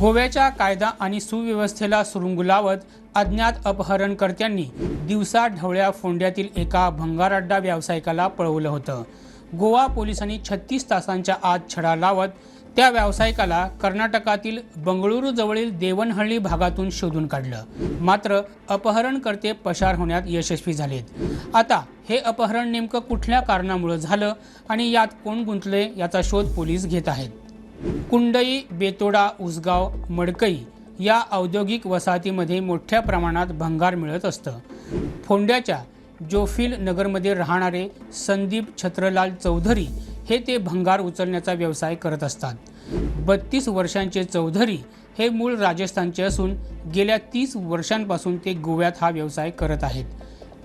गोव्याच्या कायदा आणि सुव्यवस्थेला सुरुंग लावत अज्ञात अपहरणकर्त्यांनी दिवसा ढवळ्या फोंड्यातील एका भंगाराड्डा व्यावसायिकाला पळवलं होतं. गोवा पोलिसांनी छत्तीस तासांच्या आत छडा लावत त्या व्यावसायिकाला कर्नाटकातील बंगळुरू जवळील भागातून शोधून काढलं. मात्र अपहरणकर्ते पसार होण्यात यशस्वी झालेत. आता हे अपहरण नेमकं कुठल्या कारणामुळे झालं आणि यात कोण गुंतले याचा शोध पोलीस घेत आहेत. कुंडई बेतोडा उसगाव मडकई या औद्योगिक वसाहतीमध्ये मोठ्या प्रमाणात भंगार मिळत असतं. फोंड्याच्या जोफिल नगरमध्ये राहणारे संदीप छत्रलाल चौधरी हे ते भंगार उचलण्याचा व्यवसाय करत असतात. बत्तीस वर्षांचे चौधरी हे मूळ राजस्थानचे असून गेल्या तीस वर्षांपासून ते गोव्यात हा व्यवसाय करत आहेत.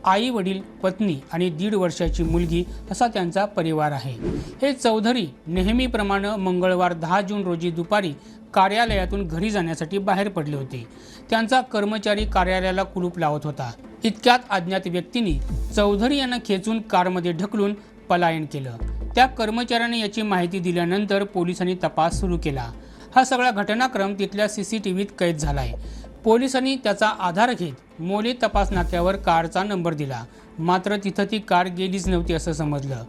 आई वडील पत्नी आणि दीड वर्षाची मुलगी असा त्यांचा परिवार आहे. हे चौधरी नेहमीप्रमाणे मंगळवार दहा जून रोजी दुपारी कार्यालयातून घरी जाण्यासाठी बाहेर पडले होते. त्यांचा कर्मचारी कार्यालयाला कुलूप लावत होता. इतक्यात अज्ञात व्यक्तींनी चौधरी यांना खेचून कारमध्ये ढकलून पलायन केलं. त्या कर्मचाऱ्याने याची माहिती दिल्यानंतर पोलिसांनी तपास सुरू केला. हा सगळा घटनाक्रम तिथल्या सी सी टी व्हीत कैद झालाय. पोलिसांनी त्याचा आधार घेत मोली तपास नाक्यावर कारचा नंबर दिला. मात्र तिथं ती कार गेलीच नव्हती असं समजलं.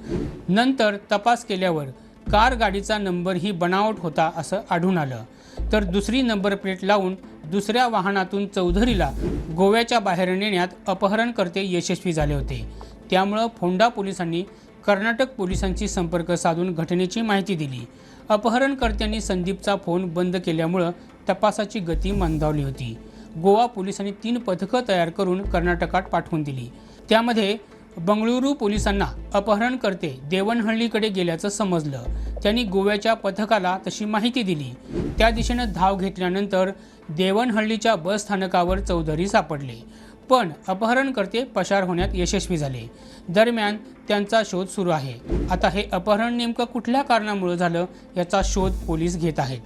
नंतर तपास केल्यावर कार गाडीचा नंबर ही बनावट होता असं आढळून आलं. तर दुसरी नंबर प्लेट लावून दुसऱ्या वाहनातून चौधरीला गोव्याच्या बाहेर नेण्यात अपहरणकर्ते यशस्वी झाले होते. त्यामुळं फोंडा पोलिसांनी कर्नाटक पोलिसांशी संपर्क साधून घटनेची माहिती दिली. अपहरणकर्त्यांनी संदीपचा फोन बंद केल्यामुळं तपासाची गती मंदावली होती. गोवा पोलिसांनी तीन पथकं तयार करून कर्नाटकात पाठवून दिली. त्यामध्ये बंगळुरू पोलिसांना अपहरणकर्ते देवणहळ्ळीकडे गेल्याचं समजलं. त्यांनी गोव्याच्या पथकाला तशी माहिती दिली. त्या दिशेनं धाव घेतल्यानंतर देवणहळ्ळीच्या बस स्थानकावर चौधरी सापडले. पण अपहरणकर्ते पसार होण्यात यशस्वी झाले. दरम्यान त्यांचा शोध सुरू आहे. आता हे अपहरण नेमकं कुठल्या कारणामुळे झालं याचा शोध पोलीस घेत आहेत.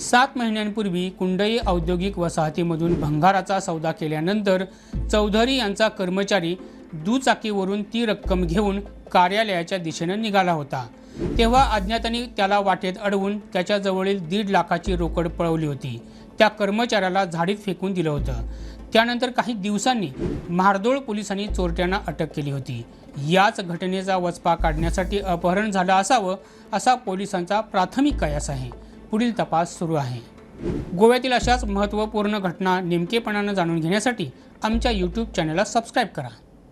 सात महिन्यांपूर्वी कुंडई औद्योगिक वसाहतीमधून भंगाराचा सौदा केल्यानंतर चौधरी यांचा कर्मचारी दुचाकीवरून ती रक्कम घेऊन कार्यालयाच्या दिशेनं निघाला होता. तेव्हा अज्ञातांनी त्याला वाटेत अडवून त्याच्याजवळील दीड लाखाची रोकड पळवली होती. त्या कर्मचाऱ्याला झाडीत फेकून दिलं होतं. त्यानंतर काही दिवसांनी मारदोळ पोलिसांनी चोरट्यांना अटक केली होती. याच घटनेचा वचपा काढण्यासाठी अपहरण झालं असावं असा पोलिसांचा प्राथमिक कयास आहे. पुढील तपास सुरू आहे. गोव्यातील अशाच महत्त्वपूर्ण घटना नेमकेपणानं जाणून घेण्यासाठी आमच्या यूट्यूब चॅनलला सबस्क्राईब करा.